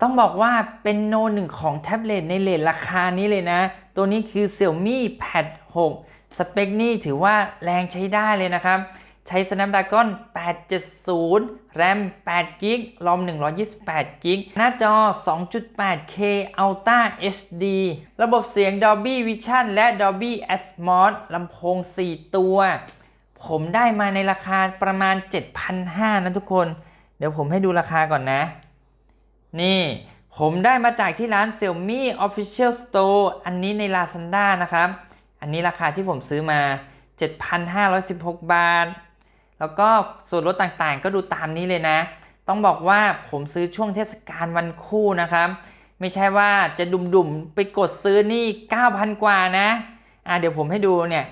ต้องบอกว่าเป็นโนหนึ่งของแท็บเล็ตในเลทราคานี้เลยนะ ตัวนี้คือ Xiaomi Pad 6 สเปคนี่ถือว่าแรงใช้ได้เลยนะครับ ใช้ Snapdragon 870 RAM 8 g b รอม128 g b หน้าจอ 2.8K Ultra HD ระบบเสียง Dolby Vision และ Dolby Atmos ลำโพง 4 ตัว ผมได้มาในราคาประมาณ 7,500นะทุกคน เดี๋ยวผมให้ดูราคาก่อนนะ นี่ผมได้มาจากที่ร้าน Xiaomi Official Store อันนี้ใน Lazada นะครับ อันนี้ราคาที่ผมซื้อมา 7,516 บาท แล้วก็ส่วนลดต่างๆ ก็ดูตามนี้เลยนะ ต้องบอกว่าผมซื้อช่วงเทศกาลวันคู่นะครับ ไม่ใช่ว่าจะดุ่มๆ ไปกดซื้อนี่ 9,000 กว่านะ อะเดี๋ยวผมให้ดูเนี่ย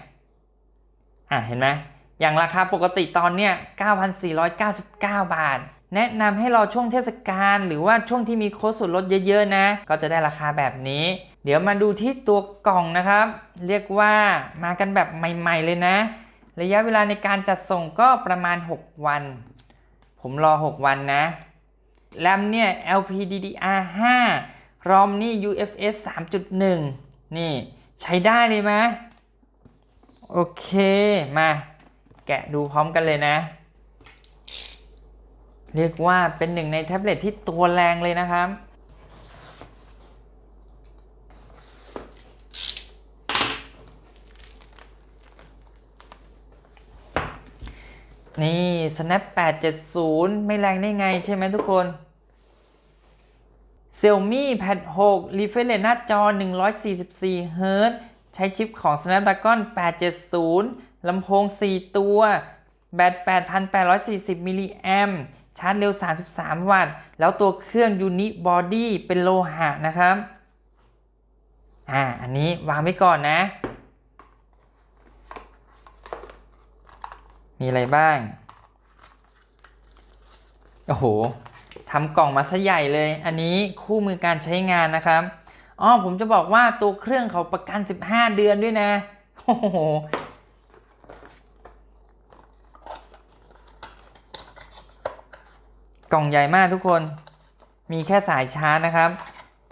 อะเห็นไหมอย่างราคาปกติตอนเนี้ย 9,499 บาท แนะนำให้รอช่วงเทศกาลหรือว่าช่วงที่มีโค้ดส่วนลดเยอะๆนะ ก็จะได้ราคาแบบนี้ เดี๋ยวมาดูที่ตัวกล่องนะครับ เรียกว่ามากันแบบใหม่ๆเลยนะ ระยะเวลาในการจัดส่งก็ประมาณ 6 วัน ผมรอ 6 วันนะแรมเนี่ย LPDDR5 รอมนี่ UFS 3.1 นี่ใช้ได้เลยไหมโอเค มา แกะดูพร้อมกันเลยนะ เรียกว่าเป็นหนึ่งในแท็บเล็ตที่ตัวแรงเลยนะครับนี่ Snap 870 ไม่แรงได้ไงใช่ไหมทุกคน Xiaomi Pad 6 refresh หน้าจอ 144 Hz ใช้ชิปของ Snapdragon 870 ลำโพง 4 ตัว แบต 8,840มิลลิแอม ชาร์จเร็ว 33 วัตต์ แล้วตัวเครื่อง Uni Body เป็นโลหะนะครับ อ่า อันนี้วางไว้ก่อนนะ มีอะไรบ้าง โอ้โหทำกล่องมาซะใหญ่เลย อันนี้คู่มือการใช้งานนะครับ อ๋อ ผมจะบอกว่าตัวเครื่องเขาประกัน 15 เดือนด้วยนะ โอ้โห กล่องใหญ่มากทุกคน มีแค่สายชาร์จนะครับ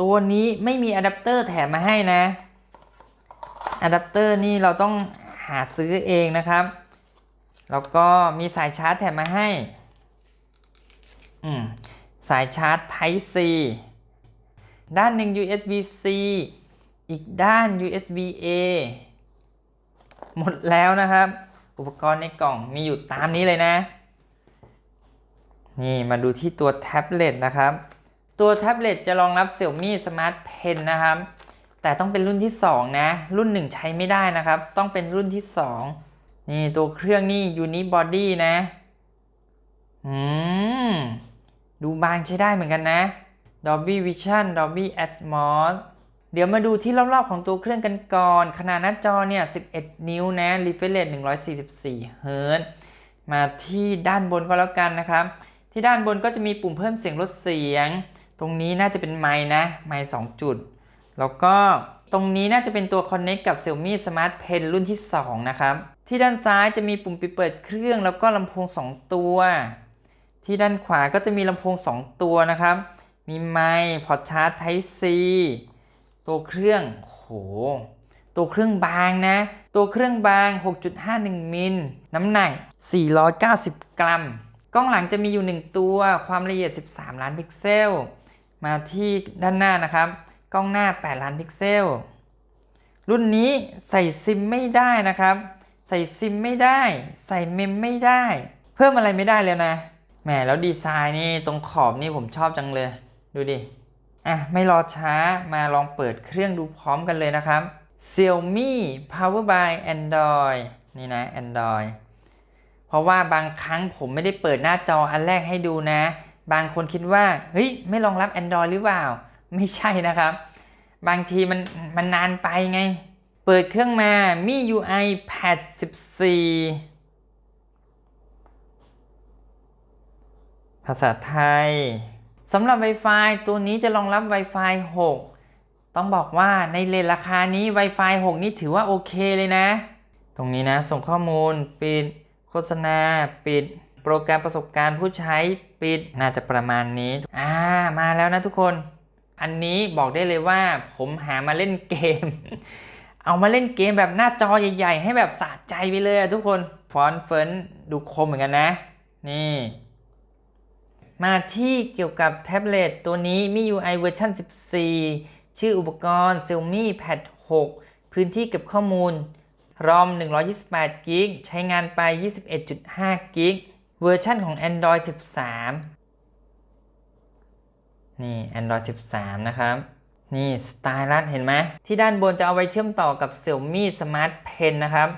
ตัวนี้ไม่มีอะแดปเตอร์แถมมาให้นะอะแดปเตอร์นี่เราต้องหาซื้อเองนะครับ แล้วก็มีสายชาร์จแถมมาให้ อืม สายชาร์จ Type C ด้านหนึ่ง USB C อีกด้าน USB A หมดแล้วนะครับ อุปกรณ์ในกล่องมีอยู่ตามนี้เลยนะ นี่มาดูที่ตัวแท็บเล็ตนะครับ ตัวแท็บเล็ตจะรองรับ Xiaomi Smart Pen นะครับ แต่ต้องเป็นรุ่นที่ 2 นะ รุ่น 1 ใช้ไม่ได้นะครับ ต้องเป็นรุ่นที่ 2 นี่ตัวเครื่องนี่ Unibody นะอืมดูบางใช้ได้เหมือนกันนะ Dolby Vision Dolby Atmos เดี๋ยวมาดูที่รอบๆของตัวเครื่องกันก่อน ขนาดหน้าจอเนี่ย 11 นิ้วนะ refresh rate 144 Hz มาที่ด้านบนก็แล้วกันนะครับ ที่ด้านบนก็จะมีปุ่มเพิ่มเสียงลดเสียง ตรงนี้น่าจะเป็นไม้นะ ไม้2จุด แล้วก็ตรงนี้น่าจะเป็นตัว Connect กับ Xiaomi Smart Pen รุ่นที่ 2 นะครับ ที่ด้านซ้ายจะมีปุ่มปิดเปิดเครื่องแล้วก็ลำโพง 2 ตัว ที่ด้านขวาก็จะมีลำโพง 2 ตัวนะครับ มีไมค์พอร์ตชาร์จ Type C ตัวเครื่องโห ตัวเครื่องบางนะ ตัวเครื่องบาง 6.51 มิล น้ำหนัก 490 กรัม กล้องหลังจะมีอยู่ 1 ตัว ความละเอียด 13 ล้านพิกเซล มาที่ด้านหน้านะครับ กล้องหน้า 8 ล้านพิกเซล รุ่นนี้ใส่ซิมไม่ได้นะครับ ใส่ซิมไม่ได้ ใส่เมมไม่ได้ เพิ่มอะไรไม่ได้เลยนะ แหมแล้วดีไซน์นี่ตรงขอบนี่ผมชอบจังเลย ดูดิ อะไม่รอช้ามาลองเปิดเครื่องดูพร้อมกันเลยนะครับ Xiaomi Power by Android นี่นะ Android เพราะว่าบางครั้งผมไม่ได้เปิดหน้าจออันแรกให้ดูนะ บางคนคิดว่าเฮ้ยไม่รองรับ Android หรือเปล่า ไม่ใช่นะครับ บางทีมันมันนานไปไง เปิดเครื่องมามี UI Pad 14 ภาษาไทยสำหรับ Wi-Fi ตัวนี้จะรองรับ Wi-Fi 6 ต้องบอกว่าในเลนราคานี้ Wi-Fi 6 นี่ถือว่าโอเคเลยนะ ตรงนี้นะ ส่งข้อมูลปิด โฆษณาปิด โปรแกรมประสบการณ์ผู้ใช้ปิดน่าจะประมาณนี้อ่ามาแล้วนะทุกคน อันนี้บอกได้เลยว่าผมหามาเล่นเกม เอามาเล่นเกมแบบหน้าจอใหญ่ ๆ ให้แบบสะใจไปเลยอะทุกคนฟอนต์เฟิร์นดูคมเหมือนกันนะ นี่ มาที่เกี่ยวกับแท็บเล็ตตัวนี้มี UI เวอร์ชัน14 ชื่ออุปกรณ์ Xiaomi Pad 6 พื้นที่เก็บข้อมูล ROM 128 g b ใช้งานไป 21.5 g b เวอร์ชันของ Android 13 นี่ Android 13 นะครับ นี่สไตลัสเห็นไหม ที่ด้านบนจะเอาไว้เชื่อมต่อกับ Xiaomi Smart Pen นะครับ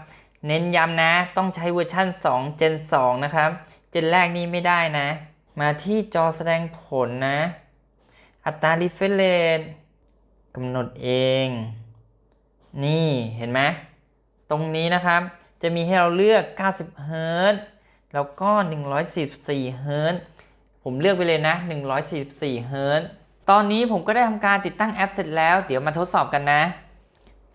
เน้นย้ำนะ ต้องใช้เวอร์ชัน2 Gen 2 นะครับ เจนแรกนี้ไม่ได้นะ มาที่จอแสดงผลนะ อัตรา refresh rate กำหนดเอง นี่เห็นไหม รงนี้นะครับ จะมีให้เราเลือก 90เฮิรตแล้วก็ 144เฮิรตผมเลือกไปเลยนะ 144เฮิรตซ์ตอนนี้ผมก็ได้ทำการติดตั้งแอปเสร็จแล้ว เดี๋ยวมาทดสอบกันนะ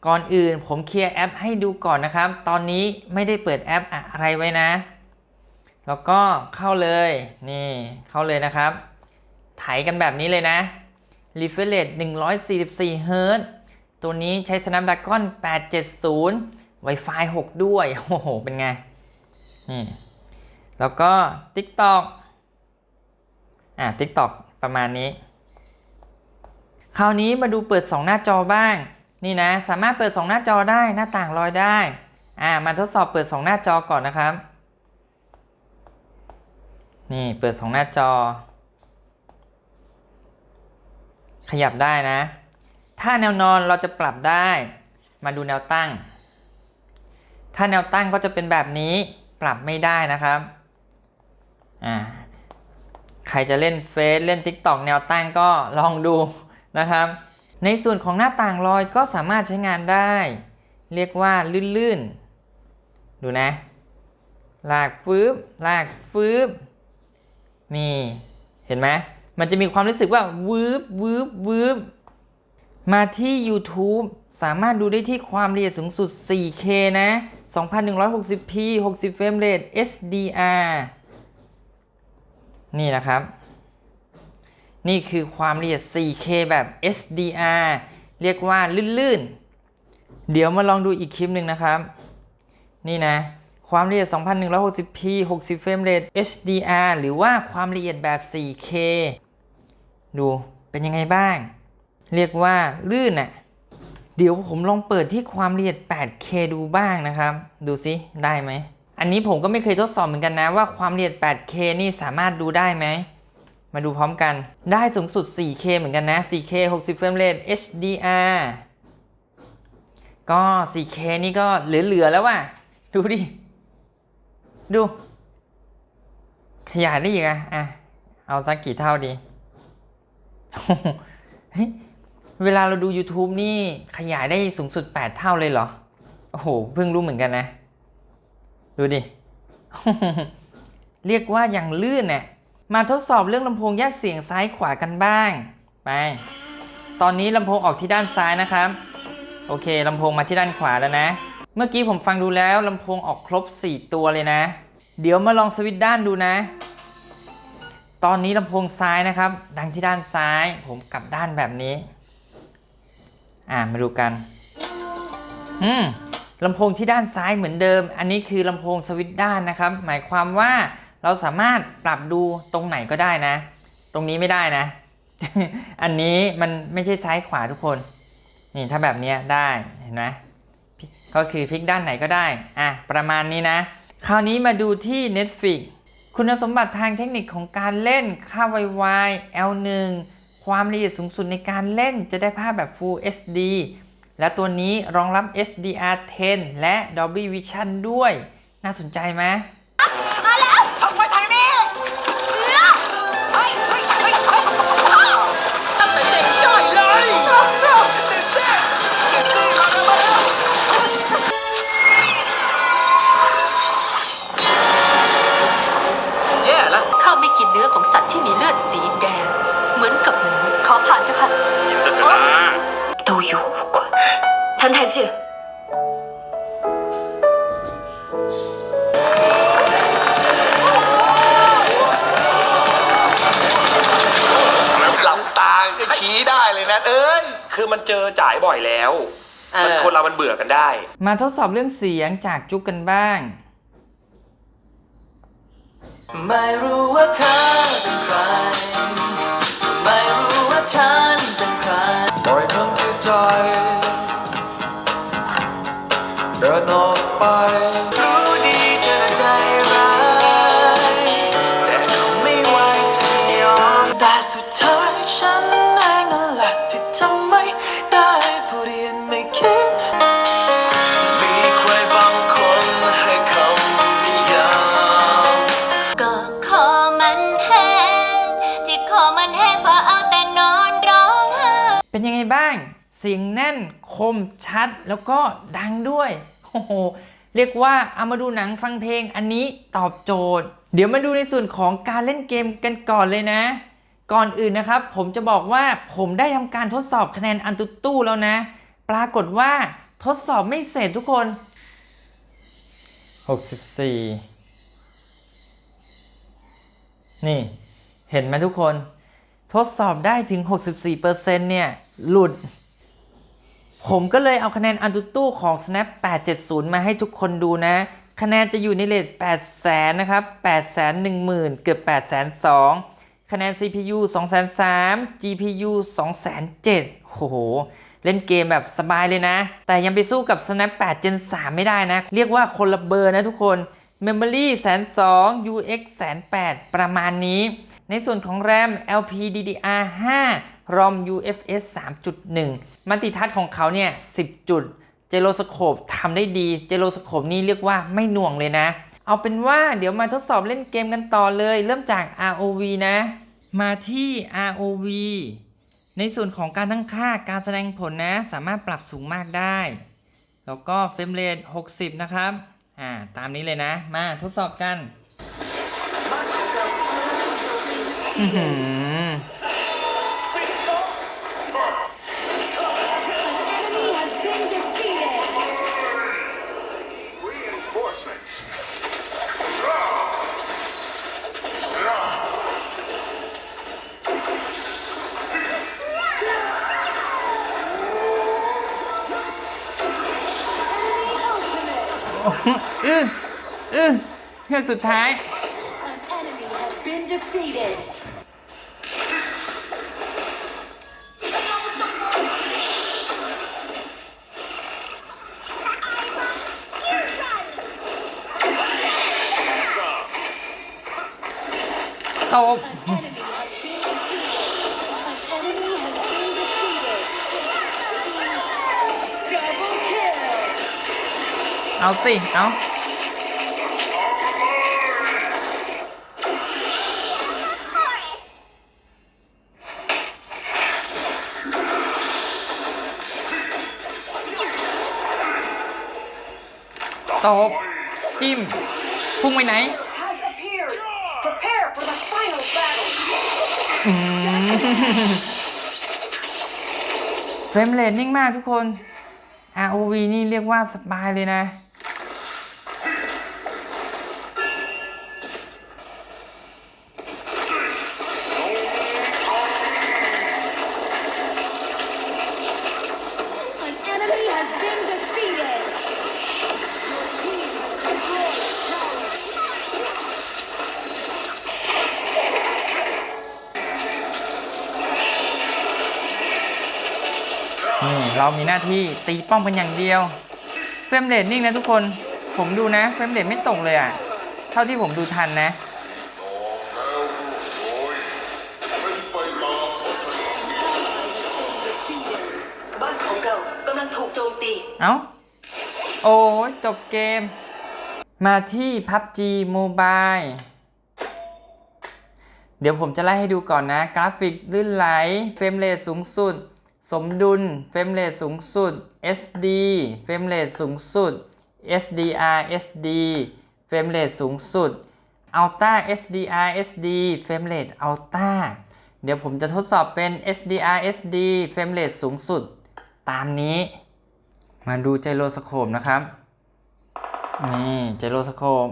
ก่อนอื่นผมเคลียร์แอปให้ดูก่อนนะครับ ตอนนี้ไม่ได้เปิดแอปอะไรไว้นะ แล้วก็เข้าเลย นี่ เข้าเลยนะครับ ไถกันแบบนี้เลยนะ refresh rate 144เฮิร์ตัวนี้ใช้ Snapdragon 870 Wi-Fi 6 ด้วย โอ้โห เป็นไง นี่ แล้วก็ TikTok อะ TikTok ประมาณนี้ คราวนี้มาดูเปิด 2 หน้าจอบ้าง นี่นะ สามารถเปิด 2 หน้าจอได้ หน้าต่างลอยได้ อ่า มาทดสอบเปิด 2 หน้าจอก่อนนะครับ นี่ เปิด 2 หน้าจอ ขยับได้นะ ถ้าแนวนอนเราจะปรับได้ มาดูแนวตั้ง ถ้าแนวตั้งก็จะเป็นแบบนี้ปรับไม่ได้นะครับอ่าใครจะเล่นเฟซเล่น TikTok แนวตั้งก็ลองดูนะครับ ในส่วนของหน้าต่างลอยก็สามารถใช้งานได้ เรียกว่าลื่นๆ ดูนะ ลากฟืบลากฟืบนี่เห็นไหมมันจะมีความรู้สึกว่าวืบวืบวืบมาที่ YouTube สามารถดูได้ที่ความละเอียดสูงสุด 4K นะ 2160p 60 เฟรมเรท SDR นี่นะครับ นี่คือความละเอียด 4K แบบ SDR เรียกว่าลื่นๆ เดี๋ยวมาลองดูอีกคลิปหนึ่งนะครับ นี่นะ ความละเอียด 2160p 60 เฟรมเรท HDR หรือว่าความละเอียดแบบ 4K ดู เป็นยังไงบ้าง เรียกว่าลื่นอะ่ะ เดี๋ยวผมลองเปิดที่ความละเอียด 8K ดูบ้างนะครับ ดูสิได้ไหม อันนี้ผมก็ไม่เคยทดสอบเหมือนกันนะว่าความละเอียด 8K นี่สามารถดูได้ไหม มาดูพร้อมกัน ได้สูงสุด 4K เหมือนกันนะ 4K 60เฟรมเรท HDR ก็ 4K นี่ก็เหลือ ๆ แล้วว่ะ ดูดิ ดู ขยายได้อีกอะอะ เอาสักกี่เท่าดี เวลาเราดู YouTube นี่ขยายได้สูงสุด 8 เท่าเลยเหรอ โอ้โห เพิ่งรู้เหมือนกันนะ ดูดิ เรียกว่าอย่างลื่นเนี่ยมาทดสอบเรื่องลำโพงแยกเสียงซ้ายขวากันบ้าง ไป ตอนนี้ลำโพงออกที่ด้านซ้ายนะครับ โอเคลำโพงมาที่ด้านขวาแล้วนะ เมื่อกี้ผมฟังดูแล้วลำโพงออกครบ 4 ตัวเลยนะ เดี๋ยวมาลองสวิตช์ด้านดูนะ ตอนนี้ลำโพงซ้ายนะครับ ดังที่ด้านซ้าย ผมกลับด้านแบบนี้ อ่ามาดูกัน อืมลำโพงที่ด้านซ้ายเหมือนเดิม อันนี้คือลำโพงสวิตด้านนะครับ หมายความว่าเราสามารถปรับดูตรงไหนก็ได้นะ ตรงนี้ไม่ได้นะ อันนี้มันไม่ใช่ซ้ายขวาทุกคน นี่ถ้าแบบนี้ได้เห็นไหมก็คือพลิกด้านไหนก็ได้ อะประมาณนี้นะ คราวนี้มาดูที่ Netflix คุณสมบัติทางเทคนิคของการเล่นค่า Wi-Fi L1 ความละเอียดสูงสุดในการเล่นจะได้ภาพแบบ Full HD และตัวนี้รองรับ SDR10 และ Dolby Vision ด้วย น่าสนใจไหม แล้วเอมันอคนเรามันเบื่อกันได้ มาทดสอบเรื่องเสียงจากจุกกันบ้าง ไม่รู้ว่าเธอเป็นใคร เป็นยังไงบ้าง เสียงแน่นคมชัดแล้วก็ดังด้วยโอ้โหเรียกว่าเอามาดูหนังฟังเพลงอันนี้ตอบโจทย์ เดี๋ยวมาดูในส่วนของการเล่นเกมกันก่อนเลยนะ ก่อนอื่นนะครับ ผมจะบอกว่าผมได้ทำการทดสอบคะแนนอันตุตู้แล้วนะ ปรากฏว่าทดสอบไม่เสร็จทุกคน 64 นี่ เห็นไหมทุกคน ทดสอบได้ถึง 64%เนี่ย หลุด ผมก็เลยเอาคะแนนอันตุตู้ของ snap 870 มาให้ทุกคนดูนะ คะแนนจะอยู่ในเลท8แสนนะครับ8แสน1 0,000 เกือบ8แสน2คะแนน CPU 2 3 0 0 GPU 2 7 0 0โอ้โหเล่นเกมแบบสบายเลยนะ แต่ยังไปสู้กับ snap 8 gen 3 ไม่ได้นะ เรียกว่าคนละเบอร์นะทุกคน Memory แสน2 UX แสน8ประมาณนี้ ในส่วนของ RAM LPDDR5 ROM UFS 3.1 มัลติทัชของเขาเนี่ย 10 จุด เจโลสโคปทำได้ดี เจโลสโคปนี่เรียกว่าไม่หน่วงเลยนะ เอาเป็นว่าเดี๋ยวมาทดสอบเล่นเกมกันต่อเลย เริ่มจาก ROV นะ มาที่ ROV ในส่วนของการตั้งค่าการแสดงผลนะ สามารถปรับสูงมากได้ แล้วก็เฟรมเรท60 นะครับ อ่า ตามนี้เลยนะ มาทดสอบกัน อื อื้ออื้อเฮือกสุดท้าย An enemy has been defeated ตบ enemy เอาสิ เอาตบจิ้ม พุ่งไปไหน has appeared. Prepare for the final battle. เฟรมเรทนิ่งมากทุกคน ROV นี่เรียกว่าสบายเลยนะ มีหน้าที่ตีป้อมกันอย่างเดียว เฟรมเรทนิ่งนะทุกคน ผมดูนะ เฟรมเรทไม่ตกเลยอะ่ะ เท่าที่ผมดูทันนะ บ้านของเรากำลังถูกโจมตี เอ้า โอ้ยจบเกม มาที่ PUBG Mobile เดี๋ยวผมจะไล่ให้ดูก่อนนะ กราฟิกลื่นไหล เฟรมเรทสูงสุด สมดุลเฟรมเรทสูงสุด SD เฟรมเรทสูงสุด SDR SD เฟรมเรทสูงสุด Ultra SDR SD เฟรมเรท Ultra เดี๋ยวผมจะทดสอบเป็น SDR SD เฟรมเรทสูงสุด ตามนี้ มาดูไจโรสโคปนะครับ นี่ไจโรสโคป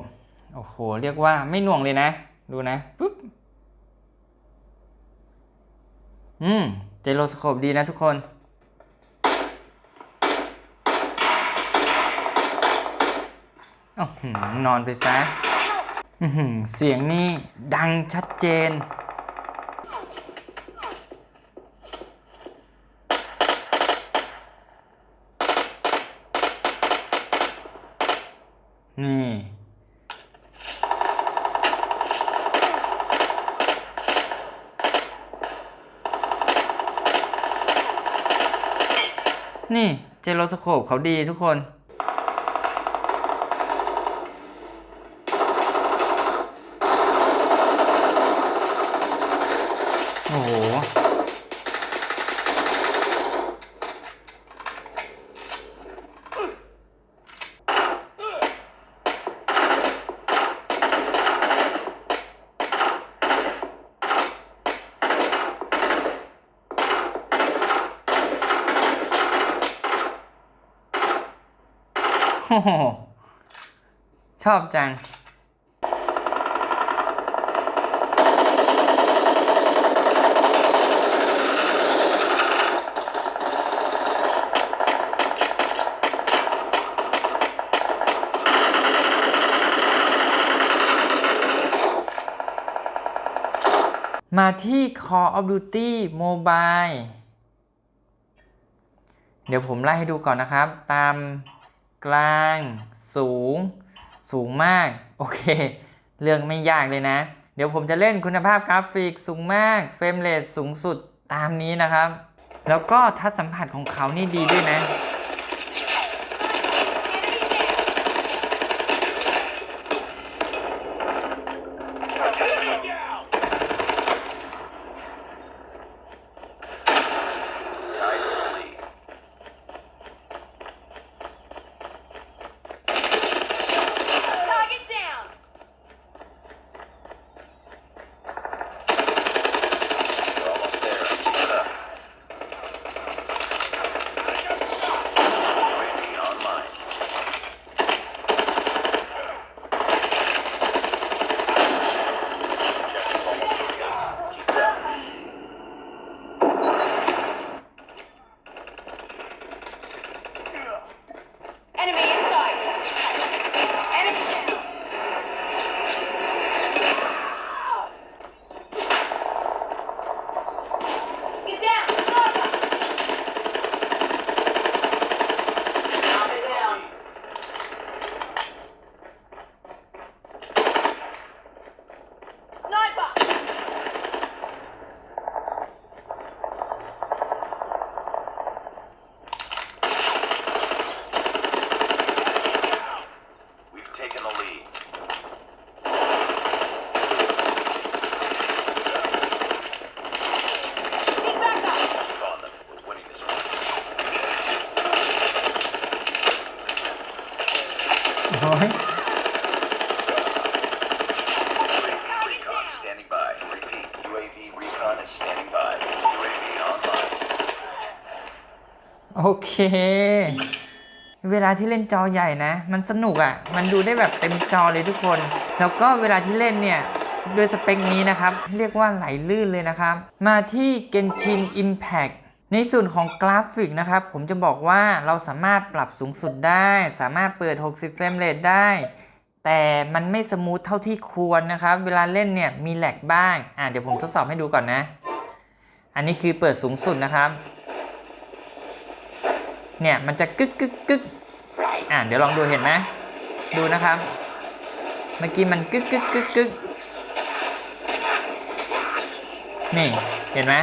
โอ้โห เรียกว่าไม่หน่วงเลยนะ ดูนะปุ๊บอืม เจโรสโคปดีนะทุกคนโอ้โหนอนไปซะเสียงนี่ดังชัดเจน จโรสโคปเขาดีทุกคน โอ้โห โอ้โห ชอบจัง มาที่ Call of Duty Mobile เดี๋ยวผมไล่ให้ดูก่อนนะครับ ตามกลางสูง สูงมาก โอเค เรื่องไม่ยากเลยนะ เดี๋ยวผมจะเล่นคุณภาพกราฟิกสูงมาก เฟรมเรทสูงสุดตามนี้นะครับ แล้วก็ทัศสัมผัสของเขานี่ดีด้วยนะ เคเวลาที่เล่นจอใหญ่นะ มันสนุกอะ่ะ มันดูได้แบบเต็มจอเลยทุกคน แล้วก็เวลาที่เล่นเนี่ยด้วยสเปคนี้นะครับ เรียกว่าไหลลื่นเลยนะครับ มาที่ Genshin Impact ในส่วนของกราฟิกนะครับ ผมจะบอกว่าเราสามารถปรับสูงสุดได้ สามารถเปิด 60 เฟรมเรทได้ แต่มันไม่สมูทเท่าที่ควรนะครับ เวลาเล่นเนี่ยมีแหลกบ้าง อะเดี๋ยวผมทดสอบให้ดูก่อนนะ อันนี้คือเปิดสูงสุดนะครับ เนี่ยมันจะกึกกึกกึกอะเดี๋ยวลองดูเห็นไหมดูนะครับ เมื่อกี้มันกึกกึกกึกกึกนี่เห็นไหม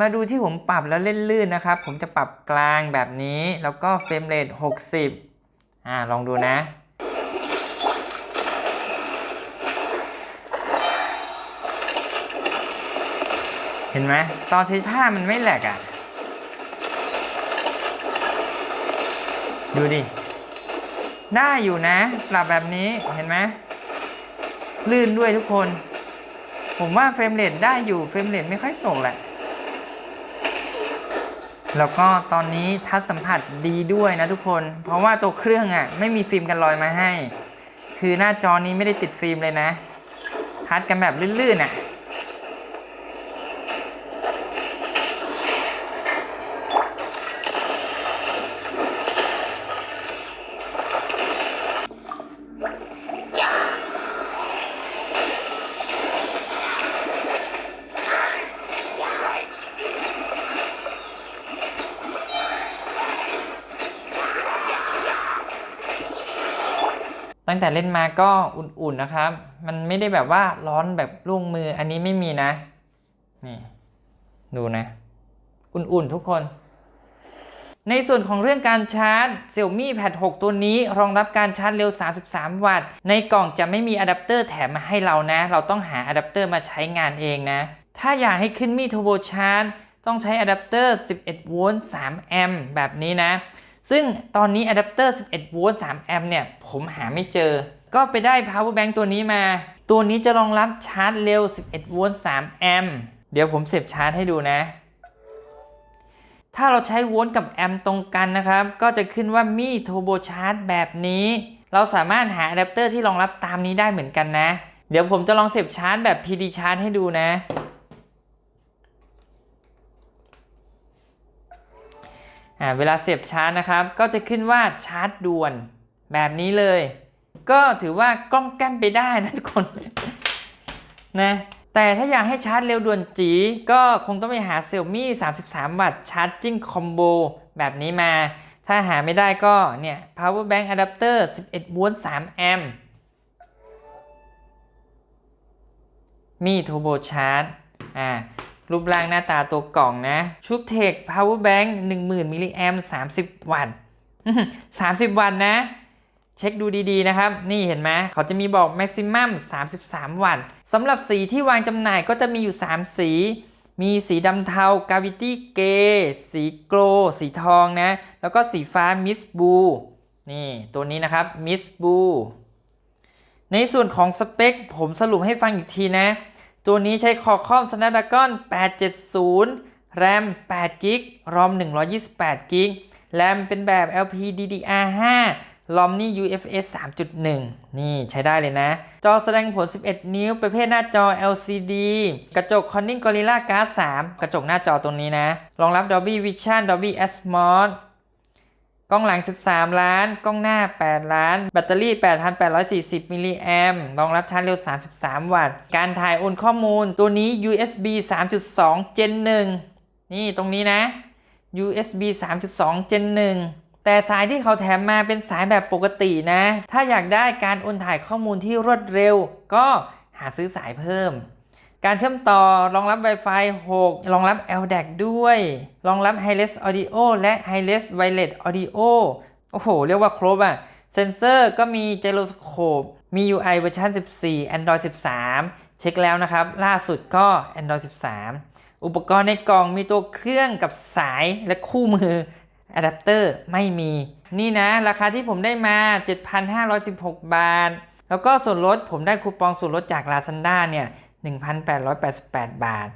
มาดูที่ผมปรับแล้วเล่นลื่นนะครับ ผมจะปรับกลางแบบนี้แล้วก็เฟรมเรท60 อ่าลองดูนะ เห็นไหมตอนใช้ท่ามันไม่แหลกอะ่ะ ดูดิ ได้อยู่นะ ปรับแบบนี้เห็นไหมลื่นด้วยทุกคน ผมว่าเฟรมเรทได้อยู่เฟรมเรทไม่ค่อยตกแหละ แล้วก็ตอนนี้ทัชสัมผัสดีด้วยนะทุกคน เพราะว่าตัวเครื่องอะ่ะไม่มีฟิล์มกันรอยมาให้ คือหน้าจอนี้ไม่ได้ติดฟิล์มเลยนะ ทัชกันแบบลื่นๆอะ ตั้งแต่เล่นมาก็อุ่นๆนะครับ มันไม่ได้แบบว่าร้อนแบบล่งมืออันนี้ไม่มีนะ นี่ ดูนะ อุ่นๆทุกคน ในส่วนของเรื่องการชาร์จ Xiaomi Pad 6 ตัวนี้ รองรับการชาร์จเร็ว 33 วัตต์ ในกล่องจะไม่มีอะแดปเตอร์แถมมาให้เรานะ เราต้องหาอะแดปเตอร์มาใช้งานเองนะ ถ้าอยากให้ขึ้นมี Turbo Charge ต้องใช้อะแดปเตอร์ 11 โวลต์ 3 แอมป์แบบนี้นะ ซึ่งตอนนี้อะแดปเตอร์ 11 โวลต์3แอมป์เนี่ย ผมหาไม่เจอ ก็ไปได้ power bank ตัวนี้มา ตัวนี้จะรองรับชาร์จเร็ว 11 โวลต์3แอมป์เดี๋ยวผมเสียบชาร์จให้ดูนะ ถ้าเราใช้โวลต์กับแอมป์ตรงกันนะครับ ก็จะขึ้นว่ามีโทโบชาร์จแบบนี้ เราสามารถหาอะแดปเตอร์ที่รองรับตามนี้ได้เหมือนกันนะ เดี๋ยวผมจะลองเสียบชาร์จแบบ PD ชาร์จให้ดูนะ อ่า เวลาเสียบชาร์จนะครับ ก็จะขึ้นว่าชาร์จด่วนแบบนี้เลย ก็ถือว่ากล้องแก้มไปได้นะทุกคนนะแต่ถ้าอยากให้ชาร์จเร็วด่วนจีก็คงต้องไปหา Xiaomi 33 วัตต์ Charging Combo แบบนี้มา ถ้าหาไม่ได้ก็เนี่ย Power Bank Adapter 11 โวลต์3แอมป์มี Turbo Charge อ่า รูปร่างหน้าตาตัวกล่องนะ ชุบเทค Power Bank 10,000มิลลิแอมป์30 วัตต์30 วัตต์นะ เช็คดูดีๆนะครับ นี่เห็นไหมเขาจะมีบอก maximum 33 วัตต์สำหรับสีที่วางจำหน่ายก็จะมีอยู่ 3 สี มีสีดำเทา gravity gray สีโกลสีทองนะ แล้วก็สีฟ้า mist blue นี่ ตัวนี้นะครับ mist blue ในส่วนของสเปค ผมสรุปให้ฟังอีกทีนะ ตัวนี้ใช้ Qualcomm Snapdragon 870 RAM 8 g b ROM 128 g b RAM เป็นแบบ LPDDR5 ลอมนี่ UFS 3.1 นี่ใช้ได้เลยนะ จอแสดงผล 11 นิ้ว ประเภทหน้าจอ LCD กระจก Corning Gorilla Glass 3 กระจกหน้าจอตรงนี้นะ รองรับ Dolby Vision Dolby Atmos กล้องหลัง 13 ล้าน กล้องหน้า 8 ล้าน แบตเตอรี่ 8,840 มิลลิแอมรองรับชาร์จเร็ว 33 วัตต์ การถ่ายโอนข้อมูล ตัวนี้ USB 3.2 Gen 1 นี่ตรงนี้นะ USB 3.2 Gen 1 แต่สายที่เขาแถมมาเป็นสายแบบปกตินะ ถ้าอยากได้การโอนถ่ายข้อมูลที่รวดเร็ว ก็หาซื้อสายเพิ่ม การเชื่อมต่อรองรับ Wi-Fi 6 รองรับ LDAC ด้วย รองรับ Wireless Audio และ Wireless Wireless Audio โอ้โห เรียกว่าครบอะ่ะ เซนเซอร์ก็มี Gyroscope มี UI เวอร์ชัน14 Android 13 เช็คแล้วนะครับ ล่าสุดก็ Android 13 อุปกรณ์ในกล่องมีตัวเครื่องกับสายและคู่มืออะแดปเตอร์ไม่มี นี่นะ ราคาที่ผมได้มา 7,516 บาท แล้วก็ส่วนลดผมได้คูปองส่วนลดจาก Lazada เนี่ย 1,888 บาท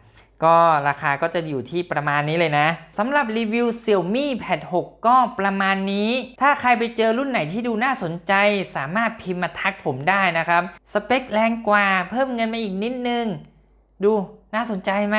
ก็ราคาก็จะอยู่ที่ประมาณนี้เลยนะสำหรับรีวิว Xiaomi Pad 6 ก็ประมาณนี้ ถ้าใครไปเจอรุ่นไหนที่ดูน่าสนใจ สามารถพิมพ์มาทักผมได้นะครับ สเปคแรงกว่า เพิ่มเงินมาอีกนิดนึง ดูน่าสนใจไหม